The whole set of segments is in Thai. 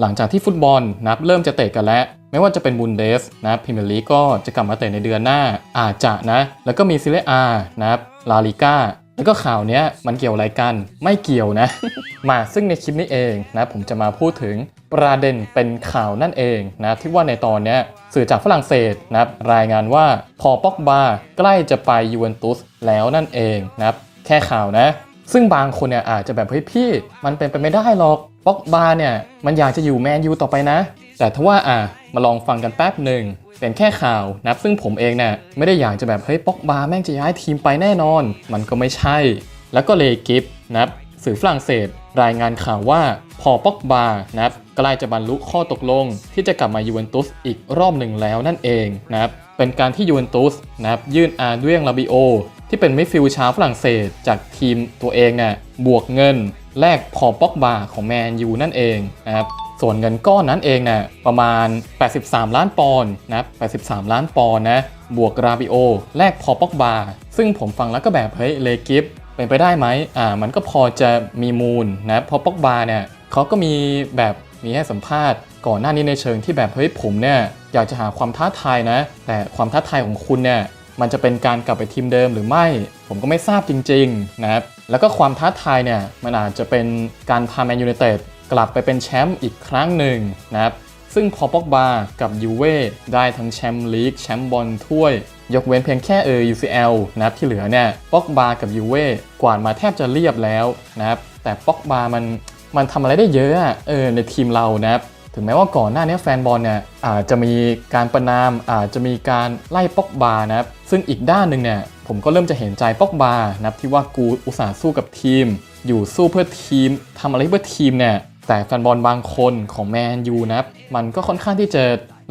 หลังจากที่ฟุตบอลนับเริ่มจะเตะกันแล้วไม่ว่าจะเป็นบุนเดสนะพรีเมียร์ลีกก็จะกลับมาเตะในเดือนหน้าอาจจะนะ แล้วก็มีซิเลอานะครับลาลิก้าแล้วก็ข่าวเนี้ยมันเกี่ยวอะไรกันไม่เกี่ยวนะ มาซึ่งในคลิปนี้เองนะผมจะมาพูดถึงประเด็นเป็นข่าวนั่นเองนะที่ว่าในตอนเนี้ยสื่อจากฝรั่งเศสนะครับรายงานว่าพอป็อกบาใกล้จะไปยูเวนตุสแล้วนั่นเองนะแค่ข่าวนะ ซึ่งบางคนเนี่ยอาจจะแบบเฮ้ยพี่ มันเป็นไปไม่ได้หรอกป็อกบาเนี่ยมันอยากจะอยู่แมนยูต่อไปนะ แต่ถ้าว่าอะมาลองฟังกันแป๊บหนึ่งเป็นแค่ข่าวนะซึ่งผมเองเนี่ยไม่ได้อยากจะแบบเฮ้ยป็อกบาแม่งจะย้ายทีมไปแน่นอน มันก็ไม่ใช่ แล้วก็เลกิฟนับสื่อฝรั่งเศส รายงานข่าวว่าพอป็อกบานะครับใกล้จะบรรลุข้อตกลง ที่จะกลับมายูเวนตุสอีกรอบหนึ่งแล้วนั่นเองนะครับเป็นการที่ยูเวนตุสนะครับยื่นอาร์เดียงลาบิโอ ที่เป็นมิดฟิลด์ชาวฝรั่งเศสจากทีมตัวเองเนี่ยบวกเงินแลกพอป็อกบาของแมนยูนั่นเองนะครับส่วนเงินก้อนนั้นเองเนี่ยประมาณ 83 ล้านปอนด์นะ83 ล้านปอนด์นะบวกราบิโอ แลกพอป็อกบา ซึ่งผมฟังแล้วก็แบบเฮ้ยเลกิฟเป็นไปได้ไหมอ่ามันก็พอจะมีมูลนะพราะป็อกบาเนี่ยเขาก็มีแบบมีให้สัมภาษณ์ก่อนหน้านี้ในเชิงที่แบบเฮ้ยผมเนี่ยอยากจะหาความท้าทายนะ แต่ความท้าทายของคุณเนี่ย มันจะเป็นการกลับไปทีมเดิมหรือไม่ ผมก็ไม่ทราบจริงๆนะครับแล้วก็ความท้าทายเนี่ยมันอาจจะเป็นการพาแมนยูไนเต็ดกลับไปเป็นแชมป์อีกครั้งหนึ่งนะครับซึ่งพอปอกบากับยูเว่ได้ทั้งแชมป์ลีกแชมป์บอลถ้วย ยกเว้นเพียงแค่เออ UCL นะครับที่เหลือเนี่ยปอกบากับยูเว่กวาดมาแทบจะเรียบแล้วนะครับแต่ปอกบามันมันทำอะไรได้เยอะอะเออในทีมเรานะครับถึงแม้ว่าก่อนหน้านี้แฟนบอลเนี่ยอาจจะมีการประนามอาจจะมีการไล่ปอกบานะครับ ซึ่งอีกด้านหนึ่งเนี่ยผมก็เริ่มจะเห็นใจป็อกบานับที่ว่ากูอุตส่าห์สู้กับทีม อยู่สู้เพื่อทีมทำอะไรเพื่อทีมเนี่ยแต่แฟนบอลบางคนของแมนยูนะมันก็ค่อนข้างที่จะ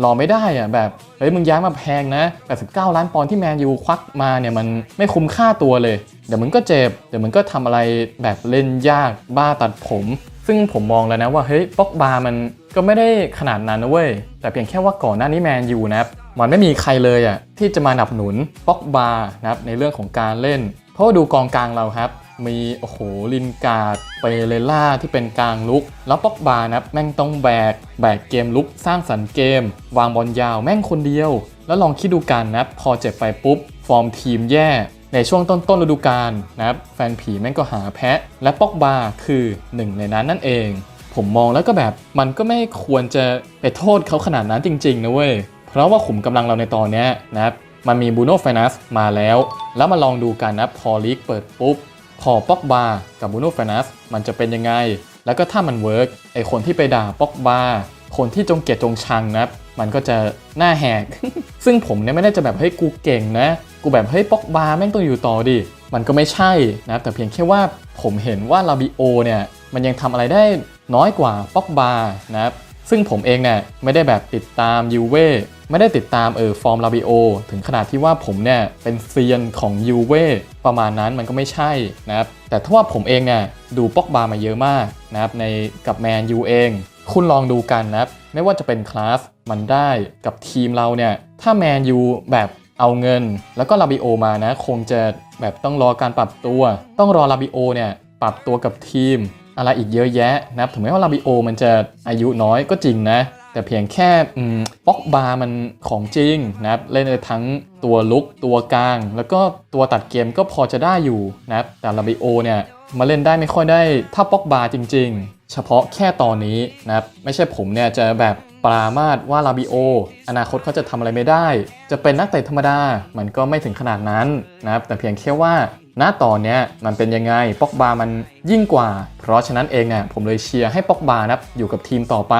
รอไม่ได้อะแบบเฮ้ยมึงย้ายมาแพงนะ 89 ล้านปอนด์ที่แมนยูควักมาเนี่ยมันไม่คุ้มค่าตัวเลย เดี๋ยวมึงก็เจ็บ เดี๋ยวมึงก็ทำอะไรแบบเล่นยากบ้าตัดผม ซึ่งผมมองแล้วนะว่าเฮ้ยป็อกบามันก็ไม่ได้ขนาดนั้นนะเว้ยแต่เพียงแค่ว่าก่อนหน้านี้แมนยูนะ มันไม่มีใครเลยอะที่จะมาหนับหนุนป็อกบานะครับในเรื่องของการเล่น เพราะดูกองกลางเราครับ มีโอ้โหลินการ์ดเปเรล่าที่เป็นกลางลุก แล้วป็อกบานะครับแม่งต้องแบก แบกเกมลุกสร้างสรรค์เกม วางบอลยาวแม่งคนเดียว แล้วลองคิดดูกันนะครับพอเจ็บไปปุ๊บ ฟอร์มทีมแย่ในช่วงต้นต้นฤดูกาลนะครับแฟนผีแม่งก็หาแพะ และปอกบาคือหนึ่งในนั้นนั่นเอง ผมมองแล้วก็แบบมันก็ไม่ควรจะไปโทษเขาขนาดนั้นจริงๆนะเว้ย เพราะว่าขุมกำลังเราในตอนนี้นะครับมันมีบูโน่ไฟนัสมาแล้ว แล้วมาลองดูกันนะพอลีกเปิดปุ๊บ พอป็อกบากับบูโน่ไฟนัสมันจะเป็นยังไง แล้วก็ถ้ามันเวิร์กไอคนที่ไปด่าป็อกบาคนที่จงเกลียดจงชังนะครับมันก็จะหน้าแหก ซึ่งผมเนี่ยไม่ได้จะแบบเฮ้ยกูเก่งนะ กูแบบเฮ้ยป็อกบาแม่งต้องอยู่ต่อดิ มันก็ไม่ใช่นะครับแต่เพียงแค่ว่าผมเห็นว่าลาบิโอเนี่ยมันยังทำอะไรได้น้อยกว่าป็อกบานะครับซึ่งผมเองเนี่ยไม่ได้แบบติดตามยูเว่ ไม่ได้ติดตามเออฟอร์มลาบิโอถึงขนาดที่ว่าผมเนี่ยเป็นเซียนของยูเว่ประมาณนั้นมันก็ไม่ใช่นะครับแต่ถ้าว่าผมเองเนี่ยดูป็อกบามาเยอะมากนะครับในกับแมนยูเอง คุณลองดูกันนะครับไม่ว่าจะเป็นคลาสมันได้กับทีมเราเนี่ยถ้าแมนยูแบบเอาเงิน แล้วก็ลาบิโอมานะคงจะแบบต้องรอการปรับตัว ต้องรอลาบิโอเนี่ยปรับตัวกับทีมอะไรอีกเยอะแยะนะครับถึงแม้ว่าลาบิโอมันจะอายุน้อยก็จริงนะ แต่เพียงแค่ป็อกบามันของจริงนะครับเล่นได้ทั้งตัวลุกตัวกลาง แล้วก็ตัวตัดเกมก็พอจะได้อยู่นะครับแต่ลาบิโอเนี่ยมาเล่นได้ไม่ค่อยได้ถ้าป็อกบาจริง ๆ เฉพาะแค่ตอนนี้นะครับไม่ใช่ผมเนี่ยจะแบบปรามาดว่าลาบิโอ อนาคตเขาจะทำอะไรไม่ได้ จะเป็นนักเตะธรรมดา มันก็ไม่ถึงขนาดนั้นนะครับแต่เพียงแค่ว่าณตอนนี้มันเป็นยังไงป็อกบามันยิ่งกว่า เพราะฉะนั้นเองเนี่ยผมเลยเชียร์ให้ป็อกบานะครับอยู่กับทีมต่อไป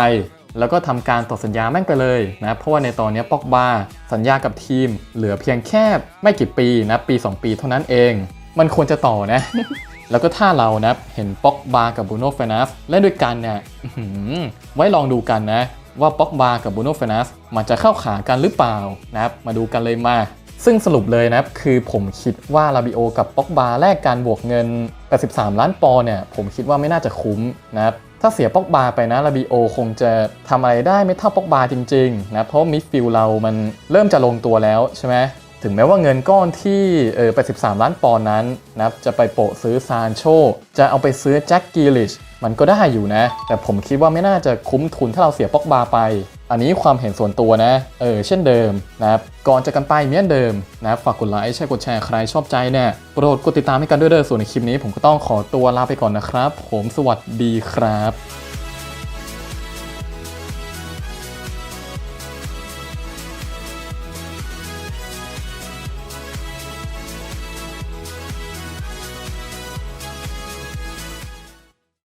แล้วก็ทำการต่อสัญญาแม่งไปเลยนะเพราะว่าในตอนนี้ปอกบาสัญญากับทีม เหลือเพียงแค่ไม่กี่ปีนะปี 2 ปีเท่านั้นเอง มันควรจะต่อนะ แล้วก็ถ้าเรานะเห็นป็อกบากับบูโน่เฟนัสเล่นด้วยกันเนี่ยไว้ลองดูกันนะ ว่าป็อกบากับบูโน่เฟนัสมันจะเข้าขากันหรือเปล่านะครับมาดูกันเลยมาซึ่งสรุปเลยนะครับคือผมคิดว่าลาบิโอกับป็อกบาแลกการบวกเงิน83ล้านปอเนี่ยผมคิดว่าไม่น่าจะคุ้มนะครับ ถ้าเสียปอกบาไปนะลาบิโอคงจะทำอะไรได้ไม่เท่าปอกบาจริงๆนะเพราะมิดฟิลเรามันเริ่มจะลงตัวแล้วใช่ไหมถึงแม้ว่าเงินก้อนที่เออไป13ล้านปอนด์นั้นนะจะไปโปะซื้อซานโช จะเอาไปซื้อแจ็คกิลิชมันก็ได้อยู่นะ แต่ผมคิดว่าไม่น่าจะคุ้มทุนถ้าเราเสียปอกบาไป อันนี้ความเห็นส่วนตัวนะ เออ เช่นเดิมนะครับ ก่อนจะกันไปเหมือนเดิมนะครับ ฝากกดไลค์แชร์กดแชร์ใครชอบใจเนี่ย โปรดกดติดตามให้กันด้วยเด้อ ส่วนในคลิปนี้ผมก็ต้องขอตัวลาไปก่อนนะครับ ผมสวัสดีครับ